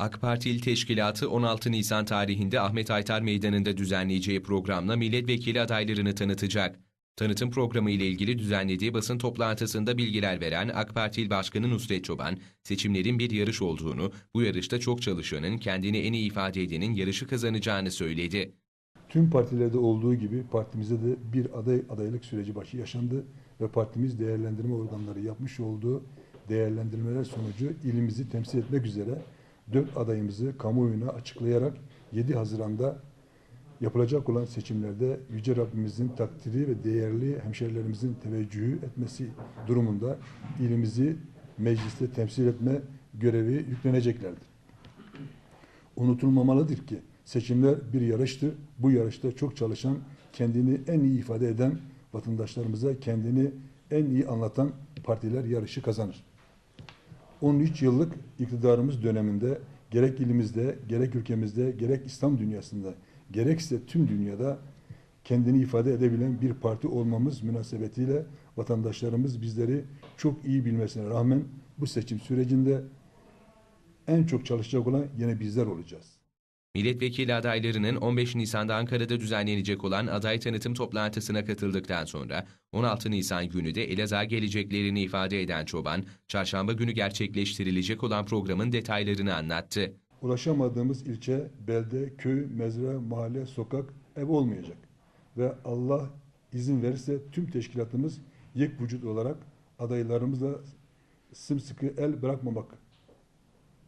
AK Parti İl Teşkilatı 16 Nisan tarihinde Ahmet Aytar Meydanı'nda düzenleyeceği programla milletvekili adaylarını tanıtacak. Tanıtım programı ile ilgili düzenlediği basın toplantısında bilgiler veren AK Parti İl Başkanı Nusret Çoban, seçimlerin bir yarış olduğunu, bu yarışta çok çalışanın, kendini en iyi ifade edenin yarışı kazanacağını söyledi. Tüm partilerde olduğu gibi partimizde de bir aday adaylık süreci başı yaşandı ve partimiz değerlendirme organları yapmış olduğu değerlendirmeler sonucu ilimizi temsil etmek üzere dört adayımızı kamuoyuna açıklayarak 7 Haziran'da yapılacak olan seçimlerde Yüce Rabbimizin takdiri ve değerli hemşerilerimizin teveccühü etmesi durumunda ilimizi mecliste temsil etme görevi yükleneceklerdir unutulmamalıdır ki seçimler bir yarıştır. Bu yarışta çok çalışan, kendini en iyi ifade eden vatandaşlarımıza kendini en iyi anlatan partiler yarışı kazanır. 13 yıllık iktidarımız döneminde gerek ilimizde, gerek ülkemizde, gerek İslam dünyasında, gerekse tüm dünyada kendini ifade edebilen bir parti olmamız münasebetiyle vatandaşlarımız bizleri çok iyi bilmesine rağmen bu seçim sürecinde en çok çalışacak olan yine bizler olacağız. Milletvekili adaylarının 15 Nisan'da Ankara'da düzenlenecek olan aday tanıtım toplantısına katıldıktan sonra 16 Nisan günü de Elazığ'a geleceklerini ifade eden Çoban, çarşamba günü gerçekleştirilecek olan programın detaylarını anlattı. Ulaşamadığımız ilçe, belde, köy, mezre, mahalle, sokak, ev olmayacak. Ve Allah izin verirse tüm teşkilatımız yek vücut olarak adaylarımızla sımsıkı el bırakmamak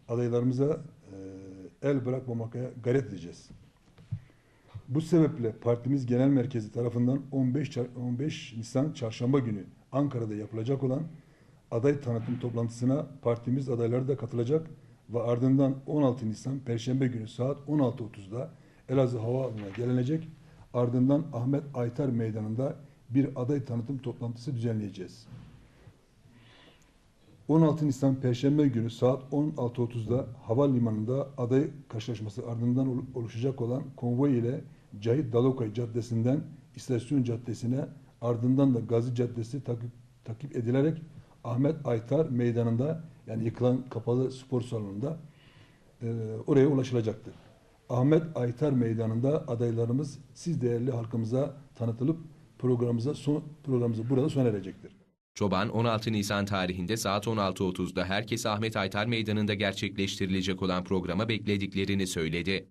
adaylarımıza e, el bırakmamaya gayret edeceğiz. Bu sebeple partimiz genel merkezi tarafından 15 çar- 15 Nisan çarşamba günü Ankara'da yapılacak olan aday tanıtım toplantısına partimiz adayları da katılacak ve ardından 16 Nisan Perşembe günü saat 16.30'da Elazığ Havaalanı'na gelinecek. Ardından Ahmet Aytar Meydanı'nda bir aday tanıtım toplantısı düzenleyeceğiz. 16 Nisan Perşembe günü saat 16.30'da havalimanında aday karşılaşması ardından olu- oluşacak olan konvoy ile Cahit Dalokay Caddesi'nden İstasyon Caddesi'ne ardından da Gazi Caddesi takip, takip edilerek Ahmet Aytar Meydanı'nda yani yıkılan kapalı spor salonunda e, oraya ulaşılacaktır. Ahmet Aytar Meydanı'nda adaylarımız siz değerli halkımıza tanıtılıp programımıza son programımız burada sona erecektir. Çoban 16 Nisan tarihinde saat 16.30'da herkes Ahmet Aytar Meydanı'nda gerçekleştirilecek olan programa beklediklerini söyledi.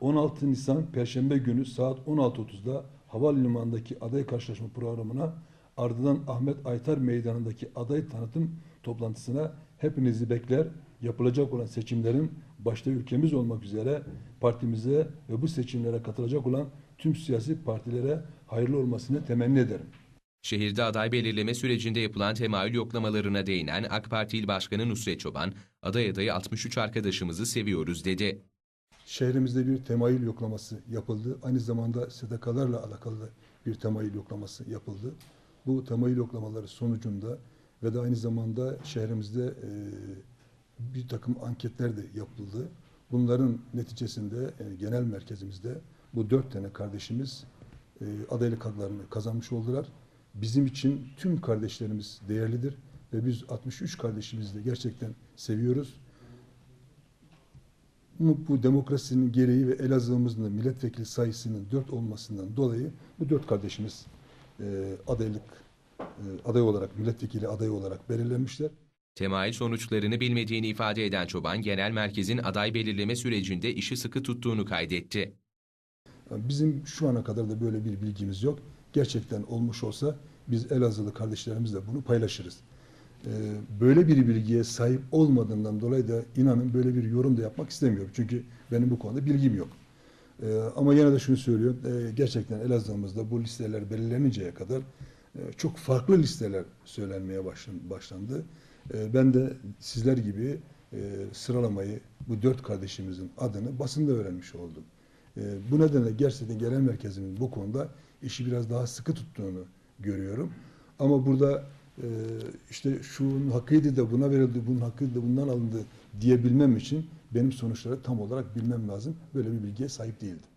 16 Nisan Perşembe günü saat 16.30'da havalimanındaki aday karşılaşma programına ardından Ahmet Aytar Meydanı'ndaki aday tanıtım toplantısına hepinizi bekler. Yapılacak olan seçimlerin başta ülkemiz olmak üzere partimize ve bu seçimlere katılacak olan tüm siyasi partilere hayırlı olmasını temenni ederim. Şehirde aday belirleme sürecinde yapılan temayül yoklamalarına değinen AK Parti İl Başkanı Nusret Çoban, aday adayı 63 arkadaşımızı seviyoruz dedi. Şehrimizde bir temayül yoklaması yapıldı. Aynı zamanda STK'larla alakalı bir temayül yoklaması yapıldı. Bu temayül yoklamaları sonucunda ve de aynı zamanda şehrimizde e, bir takım anketler de yapıldı. Bunların neticesinde e, genel merkezimizde bu dört tane kardeşimiz e, adaylık haklarını kazanmış oldular. Bizim için tüm kardeşlerimiz değerlidir ve biz 63 kardeşimizi de gerçekten seviyoruz. Bu, bu demokrasinin gereği ve Elazığ'ımızın da milletvekili sayısının dört olmasından dolayı bu dört kardeşimiz e, adaylık e, aday olarak milletvekili adayı olarak belirlenmişler. Temayül sonuçlarını bilmediğini ifade eden Çoban, genel merkezin aday belirleme sürecinde işi sıkı tuttuğunu kaydetti. Bizim şu ana kadar da böyle bir bilgimiz yok. Gerçekten olmuş olsa biz Elazığlı kardeşlerimizle bunu paylaşırız. Ee, Böyle bir bilgiye sahip olmadığından dolayı da inanın böyle bir yorum da yapmak istemiyorum. Çünkü benim bu konuda bilgim yok. Ee, Ama yine de şunu söylüyorum. ee, Gerçekten Elazığ'ımızda bu listeler belirleninceye kadar e, çok farklı listeler söylenmeye başlan- başlandı. Ee, Ben de sizler gibi e, sıralamayı bu dört kardeşimizin adını basında öğrenmiş oldum. Ee, Bu nedenle gerçekten genel merkezimin bu konuda işi biraz daha sıkı tuttuğunu görüyorum. Ama burada e, işte şunun hakkıydı da buna verildi, bunun hakkıydı da bundan alındı diyebilmem için benim sonuçları tam olarak bilmem lazım. Böyle bir bilgiye sahip değildim.